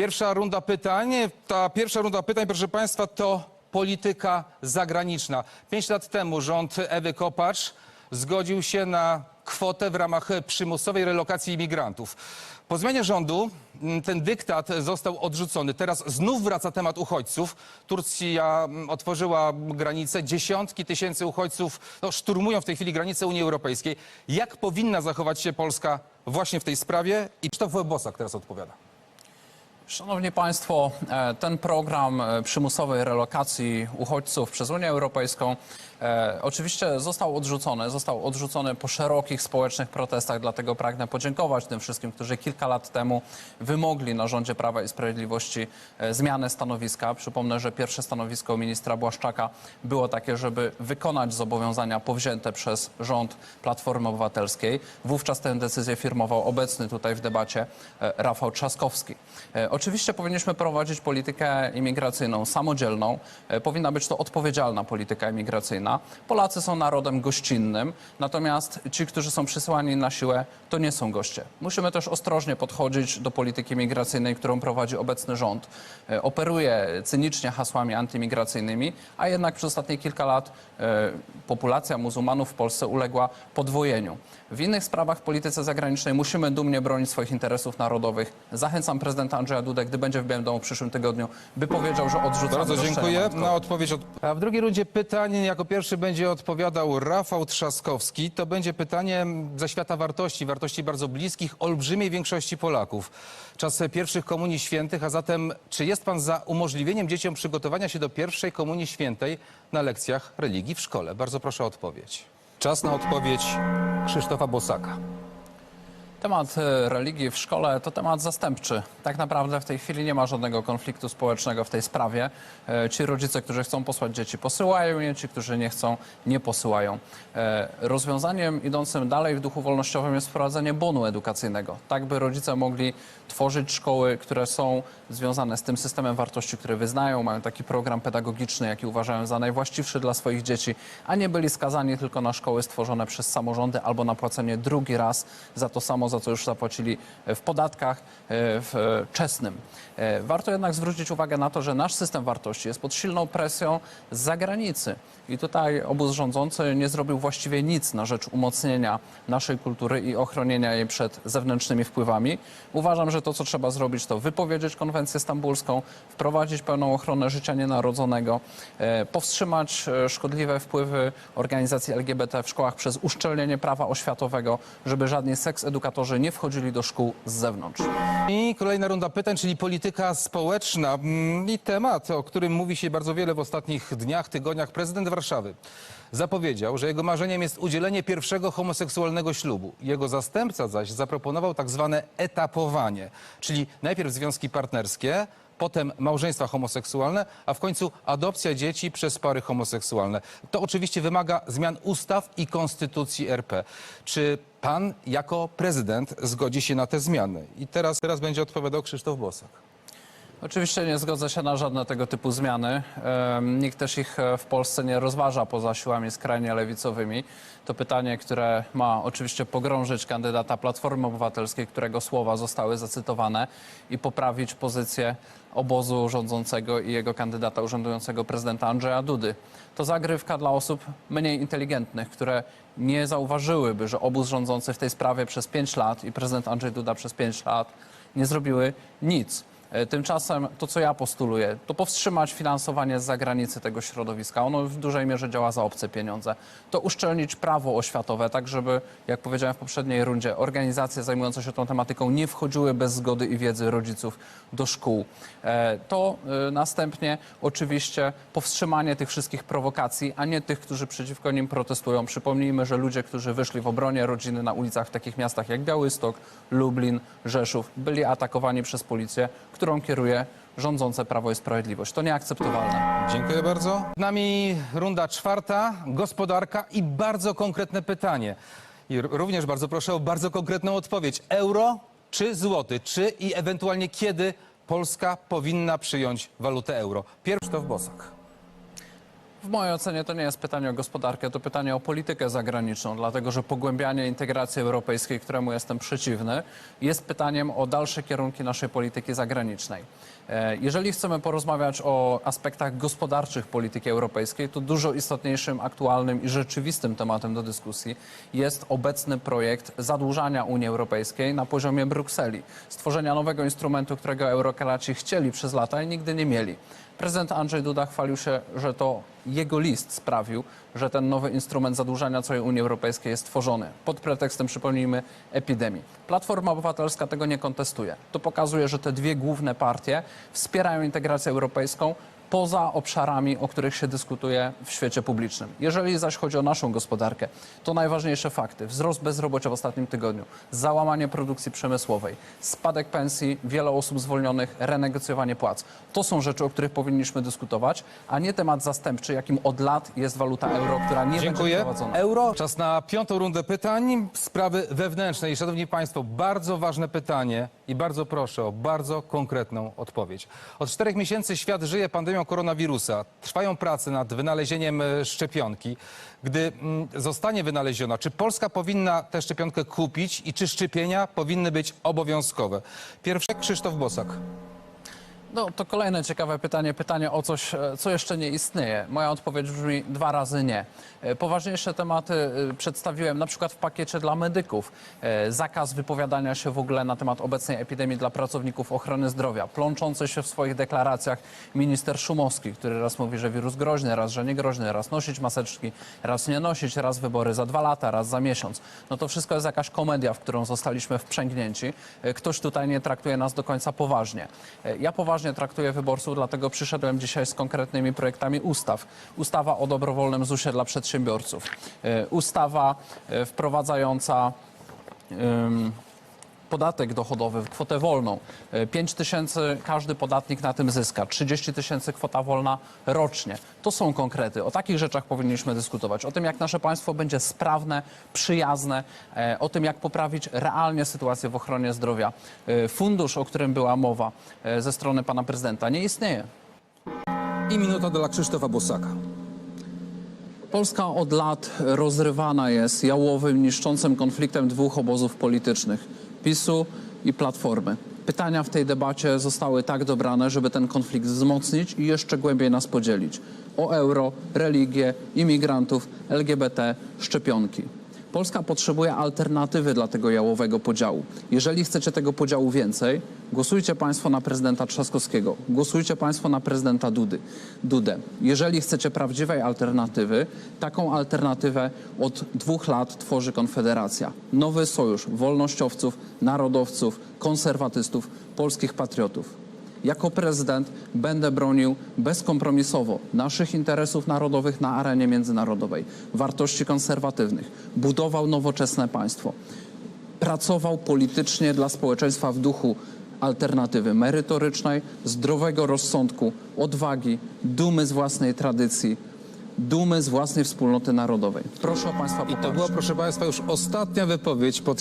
Pierwsza runda pytań. Ta pierwsza runda pytań, proszę Państwa, to polityka zagraniczna. Pięć lat temu rząd Ewy Kopacz zgodził się na kwotę w ramach przymusowej relokacji imigrantów. Po zmianie rządu mm, ten dyktat został odrzucony. Teraz znów wraca temat uchodźców. Turcja mm, otworzyła granice. Dziesiątki tysięcy uchodźców no, szturmują w tej chwili granice Unii Europejskiej. Jak powinna zachować się Polska właśnie w tej sprawie? I Krzysztof Bosak teraz odpowiada. Szanowni Państwo, e, ten program e, przymusowej relokacji uchodźców przez Unię Europejską e, oczywiście został odrzucony. Został odrzucony po szerokich społecznych protestach, dlatego pragnę podziękować tym wszystkim, którzy kilka lat temu wymogli na rządzie Prawa i Sprawiedliwości zmiany stanowiska. Przypomnę, że pierwsze stanowisko ministra Błaszczaka było takie, żeby wykonać zobowiązania powzięte przez rząd Platformy Obywatelskiej. Wówczas tę decyzję firmował obecny tutaj w debacie Rafał Trzaskowski. Oczywiście powinniśmy prowadzić politykę imigracyjną samodzielną. E, Powinna być to odpowiedzialna polityka imigracyjna. Polacy są narodem gościnnym, natomiast ci, którzy są przysyłani na siłę, to nie są goście. Musimy też ostrożnie podchodzić do polityki migracyjnej, którą prowadzi obecny rząd. E, Operuje cynicznie hasłami antymigracyjnymi, a jednak przez ostatnie kilka lat e, populacja muzułmanów w Polsce uległa podwojeniu. W innych sprawach w polityce zagranicznej musimy dumnie bronić swoich interesów narodowych. Zachęcam prezydenta Andrzeja Dudę, gdy będzie w Białym Domu w przyszłym tygodniu, by powiedział, że odrzuca Bardzo dziękuję. Na odpowiedź od... A w drugiej rundzie pytań jako pierwszy będzie odpowiadał Rafał Trzaskowski. To będzie pytanie ze świata wartości, wartości bardzo bliskich olbrzymiej większości Polaków. Czas pierwszych komunii świętych, a zatem czy jest pan za umożliwieniem dzieciom przygotowania się do pierwszej komunii świętej na lekcjach religii w szkole? Bardzo proszę o odpowiedź. Czas na odpowiedź Krzysztofa Bosaka. Temat e, religii w szkole to temat zastępczy. Tak naprawdę w tej chwili nie ma żadnego konfliktu społecznego w tej sprawie. E, Ci rodzice, którzy chcą posłać dzieci, posyłają je, ci, którzy nie chcą, nie posyłają. E, Rozwiązaniem idącym dalej w duchu wolnościowym jest wprowadzenie bonu edukacyjnego. Tak by rodzice mogli tworzyć szkoły, które są związane z tym systemem wartości, które wyznają, mają taki program pedagogiczny, jaki uważają za najwłaściwszy dla swoich dzieci, a nie byli skazani tylko na szkoły stworzone przez samorządy albo na płacenie drugi raz za to samo, za co już zapłacili w podatkach e, w e, czesnym. E, Warto jednak zwrócić uwagę na to, że nasz system wartości jest pod silną presją z zagranicy. I tutaj obóz rządzący nie zrobił właściwie nic na rzecz umocnienia naszej kultury i ochronienia jej przed zewnętrznymi wpływami. Uważam, że to, co trzeba zrobić, to wypowiedzieć konwencję stambulską, wprowadzić pełną ochronę życia nienarodzonego, e, powstrzymać e, szkodliwe wpływy organizacji LGBT w szkołach przez uszczelnienie prawa oświatowego, żeby żadni seks edukatorzy nie wchodzili do szkół z zewnątrz. I kolejna runda pytań, czyli polityka społeczna Mm, i temat, o którym mówi się bardzo wiele w ostatnich dniach, tygodniach. Prezydent Warszawy zapowiedział, że jego marzeniem jest udzielenie pierwszego homoseksualnego ślubu. Jego zastępca zaś zaproponował tak zwane etapowanie, czyli najpierw związki partnerskie, potem małżeństwa homoseksualne, a w końcu adopcja dzieci przez pary homoseksualne. To oczywiście wymaga zmian ustaw i konstytucji RP. Czy pan jako prezydent zgodzi się na te zmiany? I teraz, teraz będzie odpowiadał Krzysztof Bosak. Oczywiście nie zgodzę się na żadne tego typu zmiany. Nikt też ich e, w Polsce nie rozważa poza siłami skrajnie lewicowymi. To pytanie, które ma oczywiście pogrążyć kandydata Platformy Obywatelskiej, którego słowa zostały zacytowane i poprawić pozycję obozu rządzącego i jego kandydata urzędującego prezydenta Andrzeja Dudy. To zagrywka dla osób mniej inteligentnych, które nie zauważyłyby, że obóz rządzący w tej sprawie przez pięć lat i prezydent Andrzej Duda przez pięć lat nie zrobiły nic. E, Tymczasem to, co ja postuluję, to powstrzymać finansowanie z zagranicy tego środowiska. Ono w dużej mierze działa za obce pieniądze. To uszczelnić prawo oświatowe, tak żeby, jak powiedziałem w poprzedniej rundzie, organizacje zajmujące się tą tematyką nie wchodziły bez zgody i wiedzy rodziców do szkół. E, To e, następnie oczywiście powstrzymanie tych wszystkich prowokacji, a nie tych, którzy przeciwko nim protestują. Przypomnijmy, że ludzie, którzy wyszli w obronie rodziny na ulicach w takich miastach jak Białystok, Lublin, Rzeszów, byli atakowani przez policję, którą kieruje rządzące Prawo i Sprawiedliwość. To nieakceptowalne. Dziękuję bardzo. Z nami runda czwarta, gospodarka i bardzo konkretne pytanie. I również bardzo proszę o bardzo konkretną odpowiedź. Euro czy złoty? Czy i ewentualnie kiedy Polska powinna przyjąć walutę euro? Pierwszy to w Bosak. W mojej ocenie to nie jest pytanie o gospodarkę, to pytanie o politykę zagraniczną, dlatego że pogłębianie integracji europejskiej, któremu jestem przeciwny, jest pytaniem o dalsze kierunki naszej polityki zagranicznej. E, Jeżeli chcemy porozmawiać o aspektach gospodarczych polityki europejskiej, to dużo istotniejszym, aktualnym i rzeczywistym tematem do dyskusji jest obecny projekt zadłużania Unii Europejskiej na poziomie Brukseli, stworzenia nowego instrumentu, którego eurokraci chcieli przez lata i nigdy nie mieli. Prezydent Andrzej Duda chwalił się, że to jego list sprawił, że ten nowy instrument zadłużania całej Unii Europejskiej jest tworzony pod pretekstem, przypomnijmy, epidemii. Platforma Obywatelska tego nie kontestuje. To pokazuje, że te dwie główne partie wspierają integrację europejską poza obszarami, o których się dyskutuje w świecie publicznym. Jeżeli zaś chodzi o naszą gospodarkę, to najważniejsze fakty. Wzrost bezrobocia w ostatnim tygodniu, załamanie produkcji przemysłowej, spadek pensji, wiele osób zwolnionych, renegocjowanie płac. To są rzeczy, o których powinniśmy dyskutować, a nie temat zastępczy, jakim od lat jest waluta euro, która nie będzie Dziękuję. wprowadzona. Euro. Czas na piątą rundę pytań. Sprawy wewnętrzne. I szanowni państwo, bardzo ważne pytanie i bardzo proszę o bardzo konkretną odpowiedź. Od czterech miesięcy świat żyje pandemią koronawirusa. Trwają prace nad wynalezieniem e, szczepionki. Gdy mm, zostanie wynaleziona, czy Polska powinna tę szczepionkę kupić i czy szczepienia powinny być obowiązkowe? Pierwszy Krzysztof Bosak. No, to kolejne ciekawe pytanie, pytanie o coś, e, co jeszcze nie istnieje. Moja odpowiedź brzmi dwa razy nie. E, Poważniejsze tematy e, przedstawiłem na przykład w pakiecie dla medyków. Zakaz wypowiadania się w ogóle na temat obecnej epidemii dla pracowników ochrony zdrowia. Plączący się w swoich deklaracjach minister Szumowski, który raz mówi, że wirus groźny, raz, że nie groźny, raz nosić maseczki, raz nie nosić, raz wybory za dwa lata, raz za miesiąc. No to wszystko jest jakaś komedia, w którą zostaliśmy wprzęgnięci. Ktoś tutaj nie traktuje nas do końca poważnie. Ja poważnie traktuję wyborców, dlatego przyszedłem dzisiaj z konkretnymi projektami ustaw. Ustawa o dobrowolnym ZUS-ie dla przedsiębiorców. E, Ustawa e, wprowadzająca podatek dochodowy, kwotę wolną. 5 tysięcy każdy podatnik na tym zyska, 30 tysięcy kwota wolna rocznie. To są konkrety. O takich rzeczach powinniśmy dyskutować. O tym, jak nasze państwo będzie sprawne, przyjazne, e, o tym, jak poprawić realnie sytuację w ochronie zdrowia. E, Fundusz, o którym była mowa e, ze strony pana prezydenta, nie istnieje. I minuta dla Krzysztofa Bosaka. Polska od lat rozrywana jest jałowym, niszczącym konfliktem dwóch obozów politycznych PiSu i Platformy. Pytania w tej debacie zostały tak dobrane, żeby ten konflikt wzmocnić i jeszcze głębiej nas podzielić. O euro, religię, imigrantów, LGBT, szczepionki. Polska potrzebuje alternatywy dla tego jałowego podziału. Jeżeli chcecie tego podziału więcej, głosujcie Państwo na prezydenta Trzaskowskiego, głosujcie Państwo na prezydenta Dudy, Dudę. Jeżeli chcecie prawdziwej alternatywy, taką alternatywę od dwóch lat tworzy Konfederacja. Nowy sojusz wolnościowców, narodowców, konserwatystów, polskich patriotów. Jako prezydent będę bronił bezkompromisowo naszych interesów narodowych na arenie międzynarodowej, wartości konserwatywnych, budował nowoczesne państwo, pracował politycznie dla społeczeństwa w duchu alternatywy merytorycznej, zdrowego rozsądku, odwagi, dumy z własnej tradycji, dumy z własnej wspólnoty narodowej. Proszę o Państwa I to poparcie. była, proszę Państwa, już ostatnia wypowiedź pod